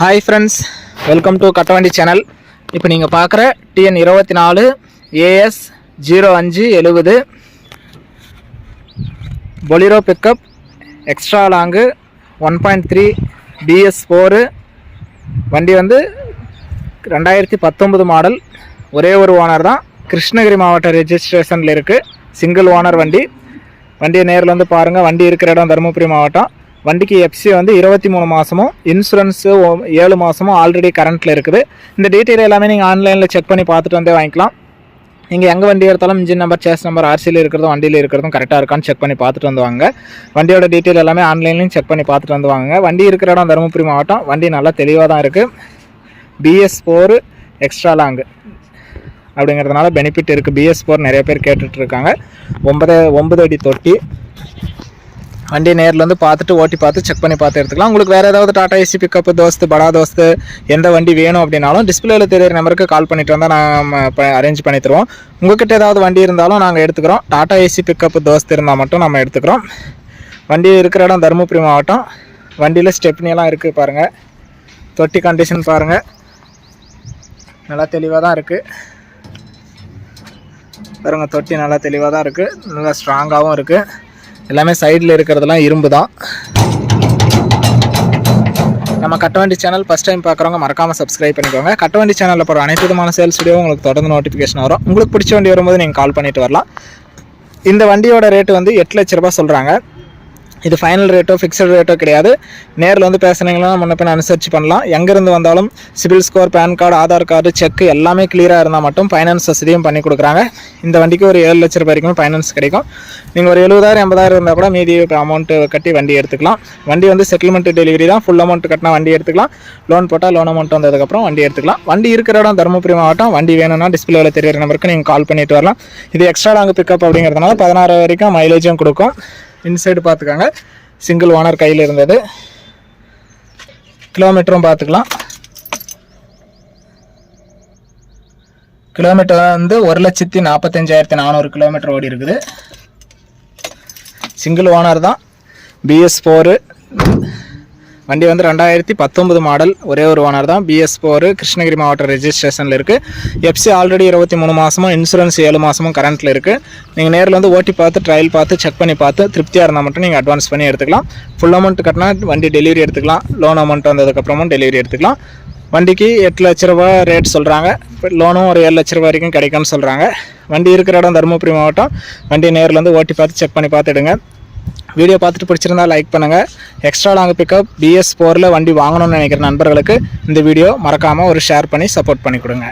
Hi friends welcome to Kattavandi channel இப்போ நீங்கள் பார்க்குற டிஎன் இருபத்தி நாலு ஏஎஸ் ஜீரோ அஞ்சு எழுபது Bolero pickup extra long one point three B S four வண்டி வந்து ரெண்டாயிரத்தி பத்தொம்பது மாடல் ஒரே ஒரு ஓனர் தான். கிருஷ்ணகிரி மாவட்ட ரெஜிஸ்ட்ரேஷனில் இருக்குது சிங்கிள் ஓனர் வண்டி. வண்டியை நேரில் வந்து பாருங்கள் வண்டி இருக்கிற இடம் தருமபுரி மாவட்டம். வண்டிக்கு எஃப்சி வந்து இருபத்தி மூணு மாதமும் இன்சூரன்ஸு ஏழு மாதமும் ஆல்ரெடி கரண்ட்டில் இருக்குது. இந்த டீட்டெயில் எல்லாமே நீங்கள் ஆன்லைனில் செக் பண்ணி பார்த்துட்டு வந்தே வாங்கிக்கலாம். நீங்கள் எங்கே வண்டி எடுத்தாலும் இன்ஜின் நம்பர் சேஸ் நம்பர் ஆர்சியில் இருக்கிறதும் வண்டியில் இருக்கிறதும் கரெக்டாக இருக்கான்னு செக் பண்ணி பார்த்துட்டு வந்துவாங்க. வண்டியோட டீட்டெயில் எல்லாமே ஆன்லைன்லையும் செக் பண்ணி பார்த்துட்டு வந்துவாங்க. வண்டி இருக்கிற இடம் தருமபுரி மாவட்டம். வண்டி நல்லா தெளிவாக தான் இருக்குது பிஎஸ் ஃபோரு எக்ஸ்ட்ரா லாங்கு அப்படிங்கிறதுனால பெனிஃபிட் இருக்குது பிஎஸ் ஃபோர் நிறைய பேர் கேட்டுட்ருக்காங்க ஒன்பது ஒன்பது அடி தொட்டி. வண்டி நேரில் வந்து பார்த்துட்டு ஓட்டி பார்த்து செக் பண்ணி பார்த்து எடுத்துக்கலாம். உங்களுக்கு வேறு ஏதாவது டாடா ஏசி பிக்கப் தோஸ்து படா தோஸ்து எந்த வண்டி வேணும் அப்படின்னாலும் டிஸ்பிளேல தெரியுற நம்பருக்கு கால் பண்ணிட்டு வந்தால் நாங்கள் அரேஞ்ச் பண்ணி தருவோம். உங்ககிட்ட ஏதாவது வண்டி இருந்தாலும் நாங்கள் எடுத்துக்கிறோம். டாடா ஏசி பிக்கப் தோஸ்து இருந்தால் மட்டும் நம்ம எடுத்துக்கிறோம். வண்டி இருக்கிற இடம் தருமபுரி மாவட்டம். வண்டியில் ஸ்டெப்னியெல்லாம் இருக்குது பாருங்கள் தொட்டி கண்டிஷன் பாருங்கள் நல்லா தெளிவாக தான் இருக்குது பாருங்கள் தொட்டி நல்லா தெளிவாக தான் இருக்குது நல்லா ஸ்ட்ராங்காகவும் இருக்குது எல்லாமே சைடில் இருக்கிறதெல்லாம் இரும்பு தான் நம்ம கட்டவண்டி சேனல் ஃபஸ்ட் டைம் பார்க்குறவங்க மறக்காமல் சப்ஸ்கிரைப் பண்ணிக்கோங்க. கட்டவண்டி சேனலில் போகிற அனைத்து விதமான சேல்ஸ் வீடியோ உங்களுக்கு தொடர்ந்து நோட்டிஃபிகேஷன் வரும். உங்களுக்கு பிடிச்ச வண்டி வரும்போது நீங்கள் கால் பண்ணிட்டு வரலாம். இந்த வண்டியோட ரேட்டு வந்து எட்டு லட்ச ரூபா சொல்கிறாங்க இது ஃபைனல் ரேட்டோ ஃபிக்ஸட் ரேட்டோ கிடையாது. நேரில் வந்து பேசுனீங்கன்னா முன்ன பின்ன அனுசரிச்சு பண்ணலாம். எங்கேருந்து வந்தாலும் CIBIL score PAN card Aadhaar card check எல்லாமே கிளியராக இருந்தால் மட்டும் ஃபைனான்ஸ் வசதியும் பண்ணி கொடுக்குறாங்க. இந்த வண்டிக்கு ஒரு ஏழு லட்ச ரூபாய் வரைக்கும் ஃபைனான்ஸ் கிடைக்கும். நீங்கள் ஒரு எழுபதாயிரம் எண்பதாயிரம் இருந்தால் கூட மீதி அமௌண்ட்டு கட்டி வண்டி எடுத்துக்கலாம். வண்டி வந்து செட்டில்மெண்ட் டெலிவரி தான். ஃபுல் அமௌண்ட் கட்டினா வண்டி எடுத்துக்கலாம். லோன் போட்டால் லோன் அமௌண்ட் வந்ததுக்கப்புறம் வண்டி எடுத்துக்கலாம். வண்டி இருக்கிற இடம் தருமபுரி மாவட்டம். வண்டி வேணும்னா டிஸ்பிளேவில் தெரியிற நம்பருக்கு நீங்கள் கால் பண்ணிட்டு வரலாம். இது எக்ஸ்ட்ரா லாங் பிக்கப் அப்படிங்கிறதுனால பதினாறு வரைக்கும் மைலேஜும் கொடுக்கும். இன்சைடு பார்த்துக்காங்க சிங்கிள் ஓனர் கையில் இருந்தது. கிலோமீட்டரும் பார்த்துக்கலாம் கிலோமீட்டர் வந்து ஒரு லட்சத்தி நாற்பத்தஞ்சாயிரத்தி நானூறு கிலோமீட்டர் ஓடி இருக்குது. சிங்கிள் ஓனர் தான். பிஎஸ் ஃபோரு வண்டி வந்து ரெண்டாயிரத்தி பத்தொன்பது மாடல் ஒரே ஒரு ஓனர் தான். பிஎஸ் ஃபோரு கிருஷ்ணகிரி மாவட்ட ரெஜிஸ்ட்ரேஷனில் இருக்குது எஃப்சி ஆல்ரெடி இருபத்தி மூணு மாதமும் இன்சூரன்ஸ் ஏழு மாதமும் கரண்ட்டில் இருக்குது நீங்கள் நேரில் வந்து ஓட்டி பார்த்து ட்ரையல் பார்த்து செக் பண்ணி பார்த்து திருப்தியாக இருந்தால் மட்டும் நீங்கள் அட்வான்ஸ் பண்ணி எடுத்துக்கலாம். ஃபுல் அமௌண்ட் கட்டினா வண்டி டெலிவரி எடுத்துக்கலாம். லோன் அமௌண்ட் வந்ததுக்கப்புறமும் டெலிவரி எடுத்துக்கலாம். வண்டிக்கு எட்டு லட்ச ரூபா ரேட் சொல்கிறாங்க லோனும் ஒரு ஏழு லட்ச ரூபா வரைக்கும் கிடைக்கும்னு சொல்கிறாங்க வண்டி இருக்கிற இடம் தருமபுரி மாவட்டம். வண்டி நேரில் வந்து ஓட்டி பார்த்து செக் பண்ணி பார்த்துடுங்க வீடியோ பார்த்துட்டு பிடிச்சிருந்தா லைக் பண்ணுங்கள் எக்ஸ்ட்ரா லாங் பிக்கப் பிஎஸ் ஃபோரில் வண்டி வாங்கணும்னு நினைக்கிற நண்பர்களுக்கு இந்த வீடியோ மறக்காமல் ஒரு ஷேர் பண்ணி சப்போர்ட் பண்ணி கொடுங்க.